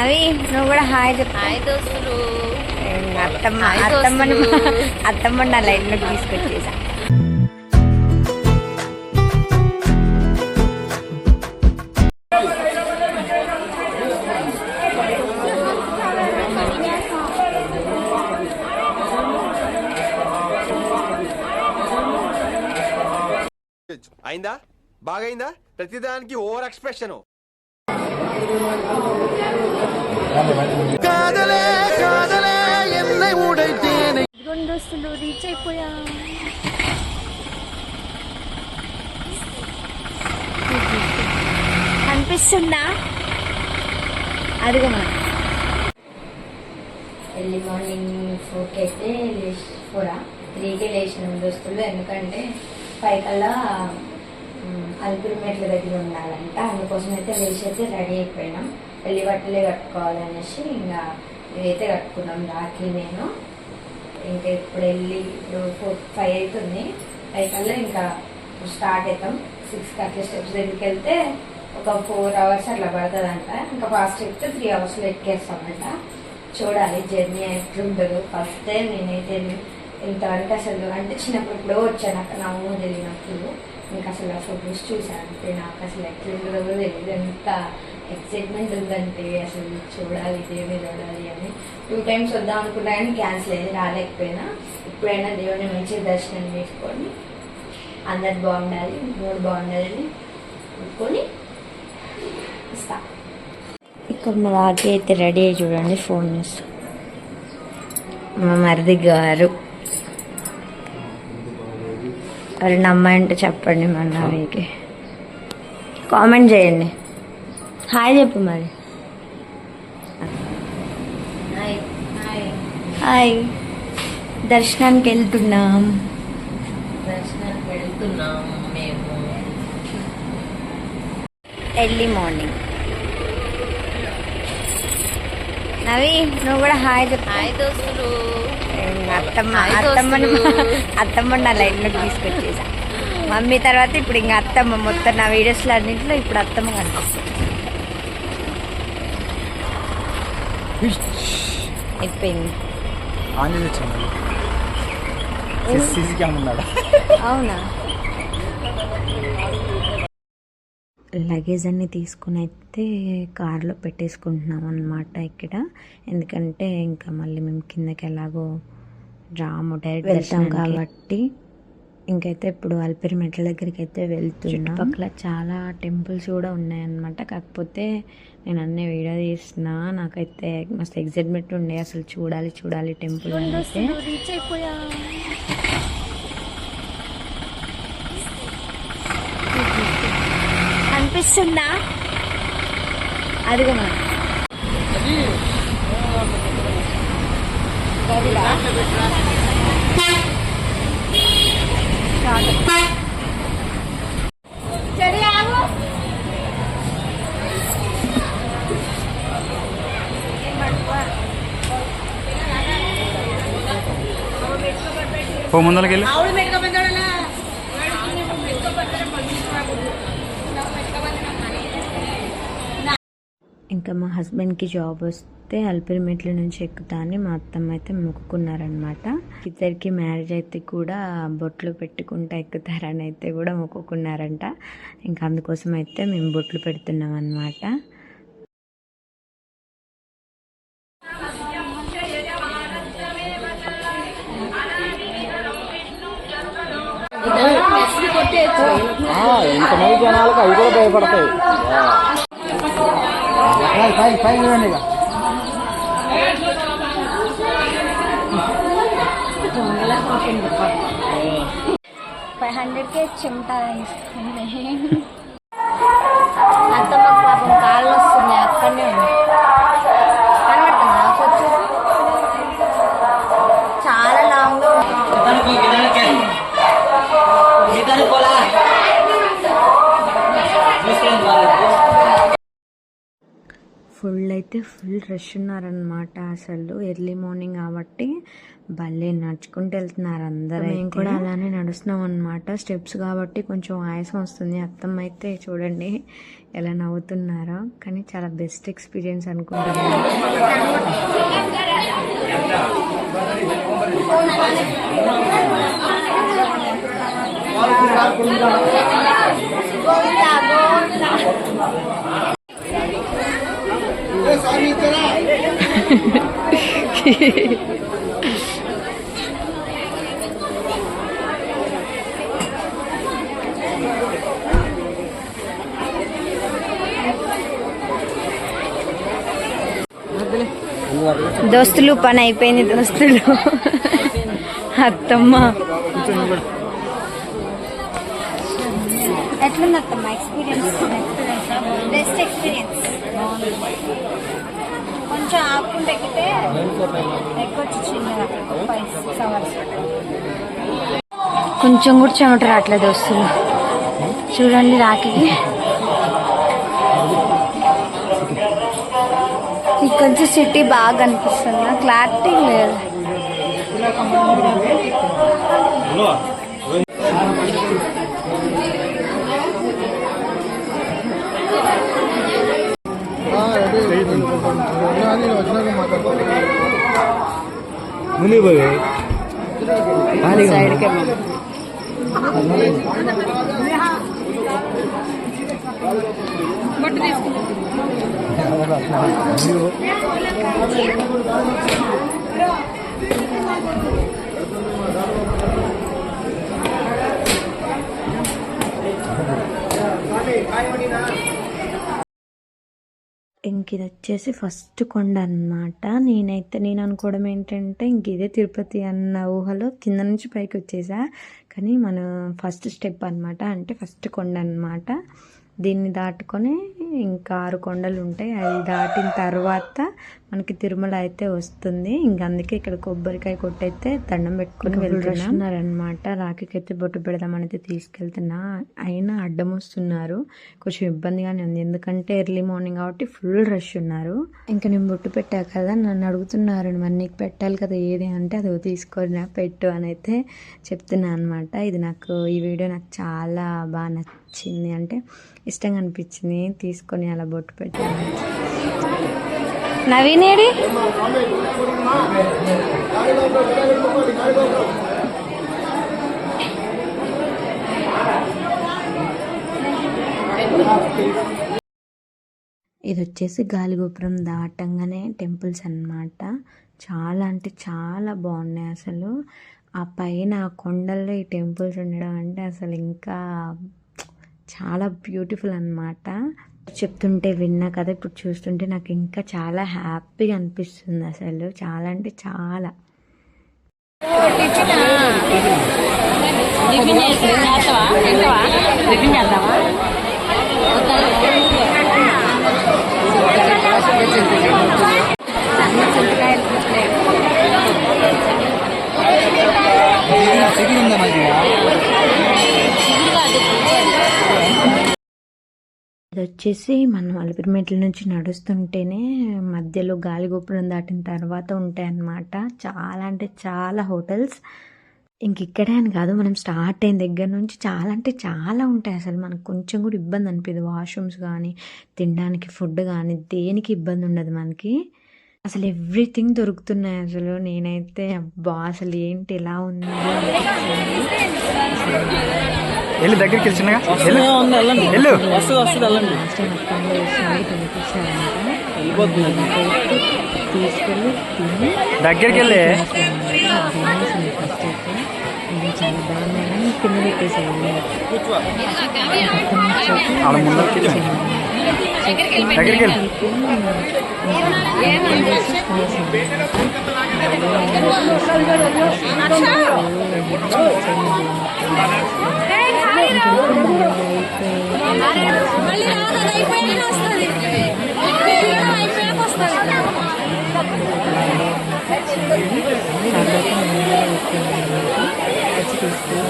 నవి నువ్వు కూడా హాయ్ చెప్పు. హాయ్ దోస్తులు. అత్తమ్మ అత్తమ్మని దోస్తులు. అత్తమ్మని నా లైన్లోకి తీసుకొచ్చేసా. అయిందా? బాగైందా? ప్రతిదానికి ఓవర్ ఎక్స్ప్రెషన్. రీచ్ అయిపోయా. కనిపిస్తుందా? మనం. ఎర్లీ మార్నింగ్ ఫోర్కి అయితే ఫోరా త్రీకి లేచినాం దోస్తులు ఎందుకంటే ఫైవ్ కల్లా అల్పిరి మెట్ల దగ్గర ఉండాలంట. అందుకోసం అయితే లేచి అయితే రెడీ అయిపోయినాం. పెళ్ళి బట్టలే కట్టుకోవాలనేసి ఇంకా ఇవైతే కట్టుకున్నాం. రాఖీ నేను. ఇంకా ఇప్పుడు వెళ్ళి ఇప్పుడు ఫోర్ ఫైవ్ అవుతుంది ఫైవ్ కల్లా ఇంకా స్టార్ట్ అవుతాం. సిక్స్కి అట్లా స్టెప్స్ దగ్గరికి వెళ్తే ఒక ఫోర్ అవర్స్ అట్లా పడుతుందంట. ఇంకా ఫాస్ట్ ఎక్కితే త్రీ అవర్స్లో ఎక్కేస్తామంట. చూడాలి జర్నీ ఎట్లుంటుంది. ఫస్ట్ టైం నేనైతే ఇంతవరకు అసలు అంటే చిన్నప్పుడు ఎప్పుడో వచ్చాను అక్కడ నవ్వు తెలియనప్పుడు. ఇంకా అసలు ఆ ఫొటోస్ చూసాను అంటే నాకు అసలు ఎట్లుంటుందో తెలియదు. ఎంత ఎక్సైట్మెంట్ ఉందంటే అసలు చూడాలి దేవుని చూడాలి అని. టూ టైమ్స్ వద్దాం అనుకున్నా కానీ క్యాన్సిల్ అయ్యింది రాలేకపోయినా. ఇప్పుడైనా దేవుని మంచి దర్శనం చేసుకొని అందరు బాగుండాలి మూడు బాగుండాలని అనుకొని ఇస్తా ఇక్కడ మా వాకి అయితే రెడీ అయ్యి చూడండి ఫోన్ చేస్తాం. మా మరిది గారు. అది నమ్మంటే చెప్పండి మన నవ్వికి కామెంట్ చేయండి. హాయ్ చెప్పు మరి. హాయ్ దర్శనానికి వెళ్తున్నాం. దర్శనానికి వెళ్తున్నాం మేము. Early morning. నవి నువ్వు కూడా హాయ్ చెప్పు. హాయ్ దోస్తులు. అత్తమ్మ హాయ్ అత్తమ్మని. అత్తమ్మని నా లైన్లోకి తీసుకొచ్చేసా. మమ్మీ తర్వాత ఇప్పుడు ఇంకా అత్తమ్మ మొత్తం నా వీడియోస్లో అన్నింటిలో ఇప్పుడు అత్తమ్మ కనిపిస్తుంది. అయిపోయింది ఆంజనేయ ఛానల్ సీసీ కెమెరా ఉన్నాడా అవునా? లగేజ్ అన్ని తీసుకుని అయితే కార్లో పెట్టేసుకుంటున్నాం అనమాట ఇక్కడ. ఎందుకంటే ఇంకా మళ్ళీ మేము కిందకి ఎలాగో రాము డైరెక్ట్ వెళ్తాం కాబట్టి. ఇంకైతే ఇప్పుడు అల్పిరి మెట్ల దగ్గరికి అయితే వెళ్తున్నాం. చుట్టుపక్కల చాలా టెంపుల్స్ కూడా ఉన్నాయన్నమాట. కాకపోతే నేను అన్నీ వీడియో తీస్తున్నా నాకైతే మస్తు ఎగ్జైట్మెంట్ ఉండే. అసలు చూడాలి చూడాలి టెంపుల్ అయితే రీచ్ అయిపోయా? అనిపిస్తుందా? అదిగో మనం. ఓ ముందరకి వెళ్ళి. ఇంకా మా హస్బెండ్కి జాబ్ వస్తే అల్పిరిమెట్ల నుంచి ఎక్కుతా అని మా అత్తమ్మ అయితే మొక్కుకున్నారనమాట ఇద్దరికి మ్యారేజ్ అయితే కూడా బొట్లు పెట్టుకుంటా ఎక్కుతారని అయితే కూడా మొక్కుకున్నారంట. ఇంకా అందుకోసం అయితే మేము బొట్లు పెడుతున్నాం అనమాట ఎంతమంది జనాలకు అవి కూడా భయపడతాయి పై పై చూడండి ఇక ఫైవ్ హండ్రెడ్కే చెమట ఇస్తుంది అయితే ఫుల్ రష్ ఉన్నారనమాట అసలు. ఎర్లీ మార్నింగ్ కాబట్టి భలే నడుచుకుంటూ వెళ్తున్నారు అందరూ మేము కూడా అలానే నడుస్తున్నాం అనమాట స్టెప్స్ కాబట్టి కొంచెం ఆయాసం వస్తుంది. అత్తమ్మ అయితే చూడండి ఎలా నవ్వుతున్నారో. కానీ చాలా బెస్ట్ ఎక్స్పీరియన్స్ అనుకుంటున్నాను. దోస్తులు పని అయిపోయింది దోస్తులు. అత్తమ్మ. ఎట్లుంది అత్తమ్మ? ఎక్స్పీరియన్స్ బెస్ట్ ఎక్స్పీరియన్స్ కొంచెం ఆపుకుంటే ఎక్కితే ఎక్కొచ్చు చిన్నగా. ఫైవ్ సిక్స్ అవర్స్ కొంచెం కూడా చెమట రావట్లేదు వస్తుంది చూడండి రాకి కొంచెం సిటీ బాగా అనిపిస్తుంది. క్లారిటీ లేదు. മുന്നിൽ Thank you. ఇంక ఇది వచ్చేసి ఫస్ట్ కొండ అన్నమాట. నేనైతే నేను అనుకోవడం ఏంటంటే ఇంక ఇదే తిరుపతి అన్న ఊహలో కింద నుంచి పైకి వచ్చేసా. కానీ మన ఫస్ట్ స్టెప్ అనమాట అంటే ఫస్ట్ కొండ అన్నమాట. దీన్ని దాటుకొని ఇంకా ఆరు కొండలు ఉంటాయి. అది దాటిన తర్వాత మనకి తిరుమల అయితే వస్తుంది. ఇంక అందుకే ఇక్కడ కొబ్బరికాయ కొట్టయితే దండం పెట్టుకొని వెళ్తున్నారనమాట రాఖీకి అయితే బొట్టు పెడదామని అయితే తీసుకెళ్తున్నా. అయినా అడ్డం వస్తున్నారు. కొంచెం ఇబ్బందిగానే ఉంది. ఎందుకంటే ఎర్లీ మార్నింగ్ కాబట్టి ఫుల్ రష్ ఉన్నారు. ఇంకా నేను బొట్టు పెట్టా కదా నన్ను అడుగుతున్నారు. మరి నీకు పెట్టాలి కదా ఏది అంటే అది తీసుకొని పెట్టు అని అయితే చెప్తున్నా అనమాట ఇది నాకు ఈ వీడియో నాకు చాలా బాగా నచ్చింది. అంటే ఇష్టంగా అనిపించింది. తీసుకొని అలా బొట్టు పెట్టాను. నవీనేడి ఇది వచ్చేసి గాలిగోపురం దాటంగానే టెంపుల్స్ అన్నమాట. చాలా అంటే చాలా బాగున్నాయి అసలు. ఆ పైన ఆ కొండల్లో ఈ టెంపుల్స్ ఉండడం అంటే అసలు ఇంకా చాలా బ్యూటిఫుల్ అన్నమాట. చెప్తుంటే విన్నా కదా ఇప్పుడు చూస్తుంటే నాకు ఇంకా చాలా హ్యాపీగా అనిపిస్తుంది అసలు. చాలా అంటే చాలా. సిగ్గు ఉందా నాకు అది వచ్చేసి మనం అలిపిరిమెట్ల నుంచి నడుస్తుంటేనే మధ్యలో గాలిగోపురం దాటిన తర్వాత ఉంటాయి అన్నమాట చాలా అంటే చాలా హోటల్స్. ఇంక ఇక్కడే అని కాదు మనం స్టార్ట్ అయిన దగ్గర నుంచి చాలా అంటే చాలా ఉంటాయి అసలు. మనకు కొంచెం కూడా ఇబ్బంది అనిపించదు వాష్రూమ్స్ కానీ తినడానికి ఫుడ్ కానీ దేనికి ఇబ్బంది ఉండదు మనకి. అసలు ఎవ్రీథింగ్ దొరుకుతున్నాయి అసలు. నేనైతే అబ్బా అసలు ఏంటి ఎలా ఉంది? వెళ్ళి దగ్గరికి వెళ్ళి చిన్నగా. వెళ్ళు వెళ్ళు. లాస్ట్ టైం అక్కడ వేసినప్పుడు కనిపించారంట తీసుకెళ్ళి తిని దగ్గరికి వెళ్ళి. చాలా బాగున్నాయని కింద పెట్టేసేయండి వచ్చి తీసుకుని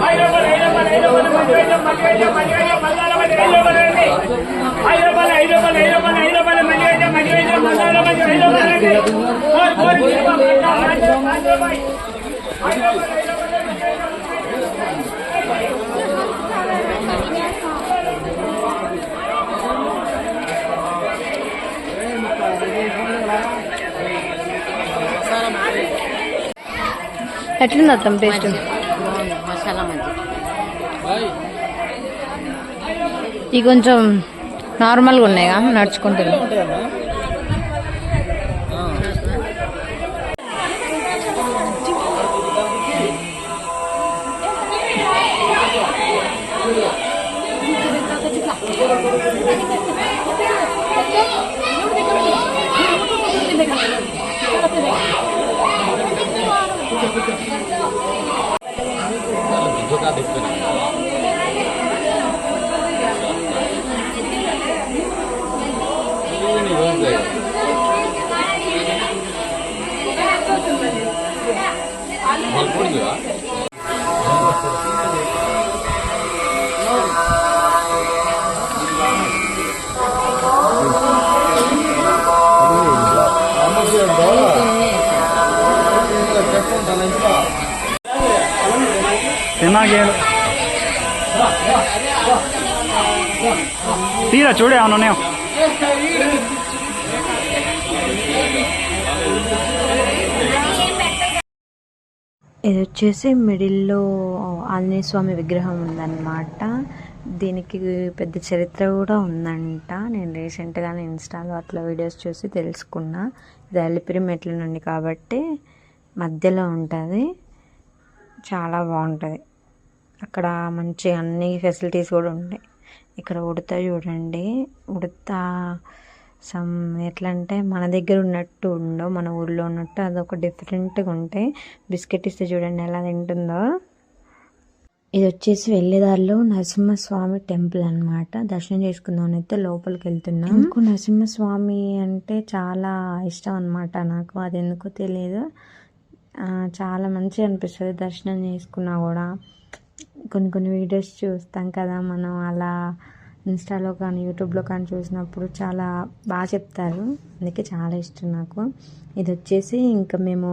హైదరాబాద్ హైదరాబాద్ హైదరాబాద్ హైదరాబాద్ ఎట్లుంది అత్తం టేస్ట్ మసాలా ఇవి కొంచెం నార్మల్గా ఉన్నాయిగా నడుచుకుంటుంది తీరా చూడే ఏమన్నా ఉన్నాయో. ఇది వచ్చేసి మిడిల్లో ఆంజనేయ స్వామి విగ్రహం ఉందన్నమాట. దీనికి పెద్ద చరిత్ర కూడా ఉందంట. నేను రీసెంట్గానే ఇన్స్టాలో అట్లా వీడియోస్ చూసి తెలుసుకున్నా. ఇది అలిపిరి మెట్ల నుండి కాబట్టి మధ్యలో ఉంటుంది. చాలా బాగుంటుంది. అక్కడ మంచి అన్ని ఫెసిలిటీస్ కూడా ఉంటాయి. ఇక్కడ ఉడత చూడండి. ఉడత సమ్ ఎట్లా అంటే మన దగ్గర ఉన్నట్టు ఉండవు మన ఊళ్ళో ఉన్నట్టు అదొక డిఫరెంట్గా ఉంటే. బిస్కెట్ ఇస్తే చూడండి ఎలా తింటుందో. ఇది వచ్చేసి వెళ్ళేదారిలో నరసింహస్వామి టెంపుల్ అన్నమాట. దర్శనం చేసుకుందాం అయితే లోపలికి వెళ్తున్నాం. ఎందుకు నరసింహస్వామి అంటే చాలా ఇష్టం అనమాట నాకు అది ఎందుకో తెలియదు చాలా మంచిగా అనిపిస్తుంది దర్శనం చేసుకున్నా కూడా. కొన్ని కొన్ని వీడియోస్ చూస్తాం కదా మనం అలా ఇన్స్టాలో కానీ యూట్యూబ్లో కానీ చూసినప్పుడు చాలా బాగా చెప్తారు. అందుకే చాలా ఇష్టం నాకు. ఇది వచ్చేసి ఇంకా మేము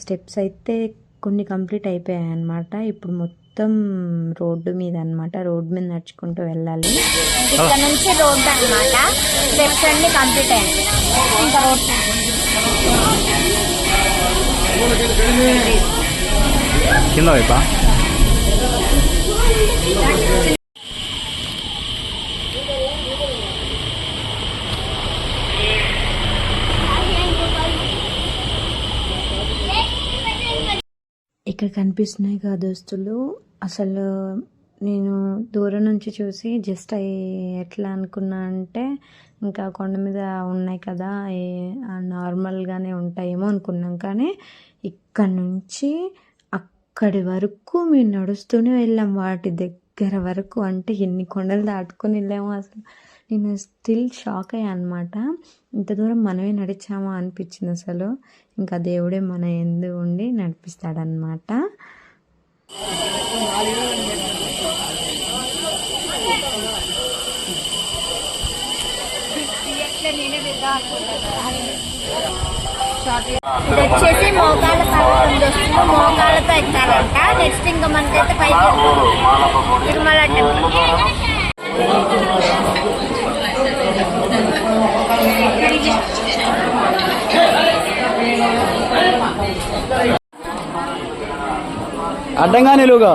స్టెప్స్ అయితే కొన్ని కంప్లీట్ అయిపోయాయి అన్నమాట. ఇప్పుడు మొత్తం రోడ్డు మీద అన్నమాట. రోడ్డు మీద నడుచుకుంటూ వెళ్ళాలి. ఇక్కడ నుంచి రోడ్ అన్నమాట. స్టెప్స్ అన్ని కంప్లీట్ అయ్యాయి. ఇంకా రోడ్ కింద వైపా? ఇక్కడ కనిపిస్తున్నాయి కదా దోస్తులు. అసలు నేను దూరం నుంచి చూసి జస్ట్ అవి ఎట్లా అనుకున్నా అంటే ఇంకా కొండ మీద ఉన్నాయి కదా నార్మల్గానే ఉంటాయేమో అనుకున్నాం. కానీ ఇక్కడ నుంచి అక్కడి వరకు మేము నడుస్తూనే వెళ్ళాం. వాటి దగ్గర వరకు అంటే ఎన్ని కొండలు దాటుకొని వెళ్ళాము అసలు నేను స్టిల్ షాక్ అయ్యా అనమాట ఇంత దూరం మనమే నడిచామా అనిపించింది అసలు. ఇంకా దేవుడే మన ఎందు ఉండి నడిపిస్తాడనమాట ఇది వచ్చేసి మోకాళ్ళ పర్వతం దోస్తులు మోకాళ్ళతో ఎక్కాలంట. నెక్స్ట్ ఇంకా మనకైతే పైకి తిరుమల అడ్డంగా నిలువుగా.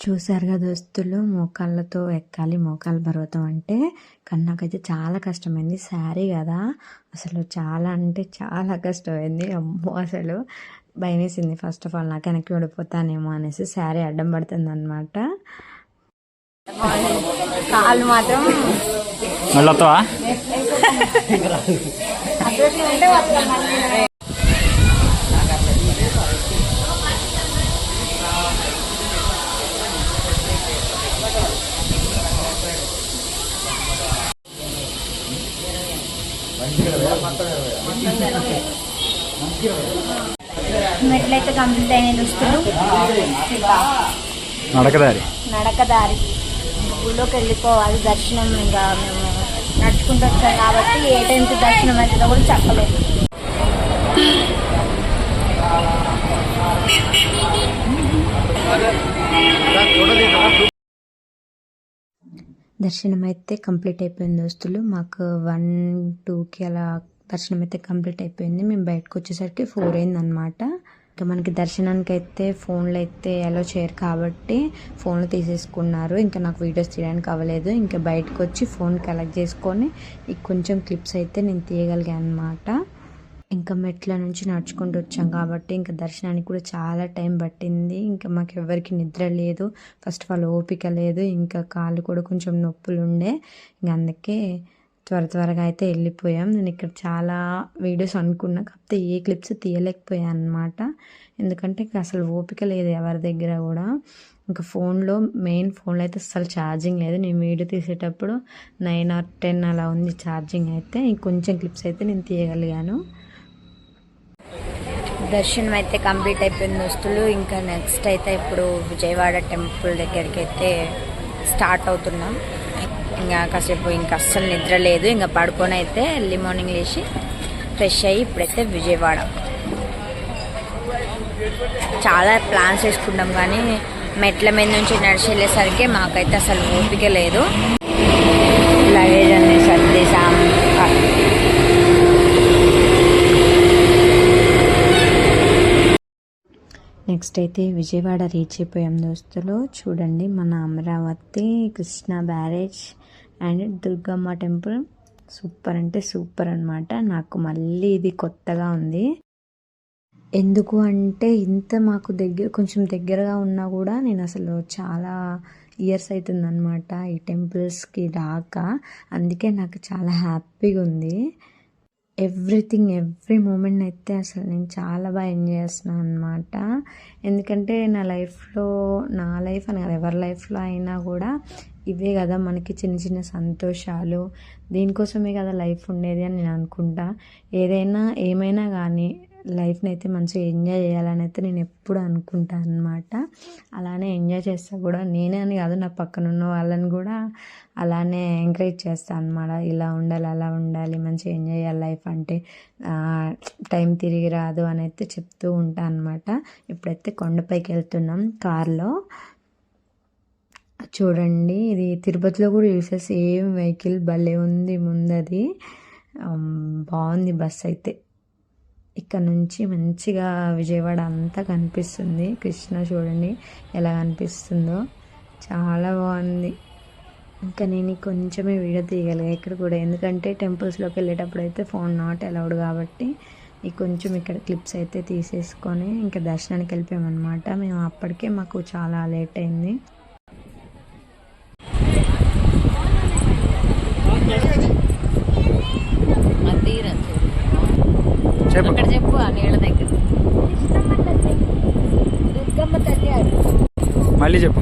చూసారుగా దోస్తులు మోకాళ్ళతో ఎక్కాలి మోకాళ్ళ పర్వతం అంటే కానీ నాకైతే చాలా కష్టమైంది. శారీ కదా. అసలు చాలా అంటే చాలా కష్టమైంది. అమ్మో అసలు భయం వేసింది ఫస్ట్ ఆఫ్ ఆల్ నాకు వెనక్కి పడిపోతానేమో అనేసి శారీ అడ్డం పడుతుంది అనమాట కాళ్ళు మాత్రం మళ్ళీ వస్తావా అసలు ఉంటే వస్తాం మళ్ళీ. మెట్లయితే కంప్లీట్ అయిన దుస్తులు. నడకదారి. నడకదారి. ఊళ్ళోకి వెళ్ళిపోవాలి దర్శనం ఇంకా మేము నడుచుకుంటూ వచ్చాం కాబట్టి ఏ టైంకి దర్శనం అవుతుందో కూడా చెప్పలేదు. దర్శనం అయితే కంప్లీట్ అయిపోయింది దోస్తులు. మాకు వన్ టూకి అలా దర్శనం అయితే కంప్లీట్ అయిపోయింది. మేము బయటకు వచ్చేసరికి ఫోర్ అయిందనమాట ఇంకా మనకి దర్శనానికి అయితే ఫోన్లు అయితే అలో చేయరు కాబట్టి ఫోన్లు తీసేసుకున్నారు. ఇంకా నాకు వీడియోస్ తీయడానికి అవ్వలేదు. ఇంకా బయటకు వచ్చి ఫోన్ కలెక్ట్ చేసుకొని కొంచెం క్లిప్స్ అయితే నేను తీయగలిగాను అనమాట ఇంకా మెట్ల నుంచి నడుచుకుంటూ వచ్చాం కాబట్టి ఇంకా దర్శనానికి కూడా చాలా టైం పట్టింది. ఇంకా మాకు ఎవరికి నిద్ర లేదు. ఫస్ట్ ఆఫ్ ఆల్ ఓపిక లేదు. ఇంకా కాళ్ళు కూడా కొంచెం నొప్పులు ఉండే ఇంకా అందుకే త్వర త్వరగా అయితే వెళ్ళిపోయాం. నేను ఇక్కడ చాలా వీడియోస్ అనుకున్నా. కాకపోతే ఏ క్లిప్స్ తీయలేకపోయాను అనమాట ఎందుకంటే అసలు ఓపిక లేదు ఎవరి దగ్గర కూడా. ఇంకా ఫోన్లో మెయిన్ ఫోన్లో అయితే అసలు ఛార్జింగ్ లేదు. నేను వీడియో తీసేటప్పుడు నైన్ ఆర్ టెన్ అలా ఉంది ఛార్జింగ్ అయితే. ఇంకొంచెం క్లిప్స్ అయితే నేను తీయగలిగాను. దర్శనం అయితే కంప్లీట్ అయిపోయింది దోస్తులు. ఇంకా నెక్స్ట్ అయితే ఇప్పుడు విజయవాడ టెంపుల్ దగ్గరికి అయితే స్టార్ట్ అవుతున్నాం. ఇంకా కాసేపు ఇంకా అస్సలు నిద్ర లేదు. ఇంకా పడుకొని అయితే ఎర్లీ మార్నింగ్ లేచి ఫ్రెష్ అయ్యి ఇప్పుడైతే విజయవాడ. చాలా ప్లాన్స్ వేసుకున్నాం కానీ మెట్ల మీద నుంచి నడిచి వెళ్ళేసరికి మాకైతే అసలు ఓపిక లేదు. లగేజ్ అన్ని సర్దేశాం. నెక్స్ట్ అయితే విజయవాడ రీచ్ అయిపోయాం దోస్తులు. చూడండి మన Amaravati Krishna barrage. And Durgamma temple super అంటే సూపర్ అన్నమాట. నాకు మళ్ళీ ఇది కొత్తగా ఉంది. ఎందుకు అంటే ఇంత మాకు దగ్గర కొంచెం దగ్గరగా ఉన్నా కూడా నేను అసలు చాలా ఇయర్స్ అవుతుందన్నమాట ఈ టెంపుల్స్కి రాక. అందుకే నాకు చాలా హ్యాపీగా ఉంది. ఎవ్రీథింగ్ ఎవ్రీ మూమెంట్ అయితే అసలు నేను చాలా బాగా ఎంజాయ్ చేస్తున్నాను అనమాట ఎందుకంటే నా లైఫ్లో నా లైఫ్ అని కాదు ఎవరి లైఫ్లో అయినా కూడా ఇవే కదా మనకి చిన్న చిన్న సంతోషాలు. దీనికోసమే కదా లైఫ్ ఉండేది అని నేను అనుకుంటా. ఏదైనా ఏమైనా కానీ లైఫ్ని అయితే మంచిగా ఎంజాయ్ చేయాలని అయితే నేను ఎప్పుడు అనుకుంటాను అనమాట అలానే ఎంజాయ్ చేస్తా కూడా. నేనే అని కాదు నా పక్కన ఉన్న వాళ్ళని కూడా అలానే ఎంకరేజ్ చేస్తాను అనమాట ఇలా ఉండాలి అలా ఉండాలి మంచిగా ఎంజాయ్ చేయాలి లైఫ్ అంటే. టైం తిరిగి రాదు అని అయితే చెప్తూ ఉంటాను అనమాట ఇప్పుడైతే కొండపైకి వెళ్తున్నాం కార్లో. చూడండి. ఇది తిరుపతిలో కూడా చూసే సేమ్ వెహికల్ భలే ఉంది ముందది. బాగుంది బస్ అయితే. ఇక్కడ నుంచి మంచిగా విజయవాడ అంతా కనిపిస్తుంది. కృష్ణ చూడండి ఎలా కనిపిస్తుందో. చాలా బాగుంది. ఇంకా నేను కొంచెమే వీడియో తీయగలిగా ఇక్కడ కూడా. ఎందుకంటే టెంపుల్స్లోకి వెళ్ళేటప్పుడు అయితే ఫోన్ నాట్ అలౌడ్ కాబట్టి ఈ కొంచెం ఇక్కడ క్లిప్స్ అయితే తీసేసుకొని ఇంకా దర్శనానికి వెళ్ళిపోయామన్నమాట. మేము అప్పటికే మాకు చాలా లేట్ అయింది అది తీరచ్చు చెప్పు. అక్కడ చెప్పు ఆ నీళ్ళ దగ్గర. మళ్ళీ చెప్పు.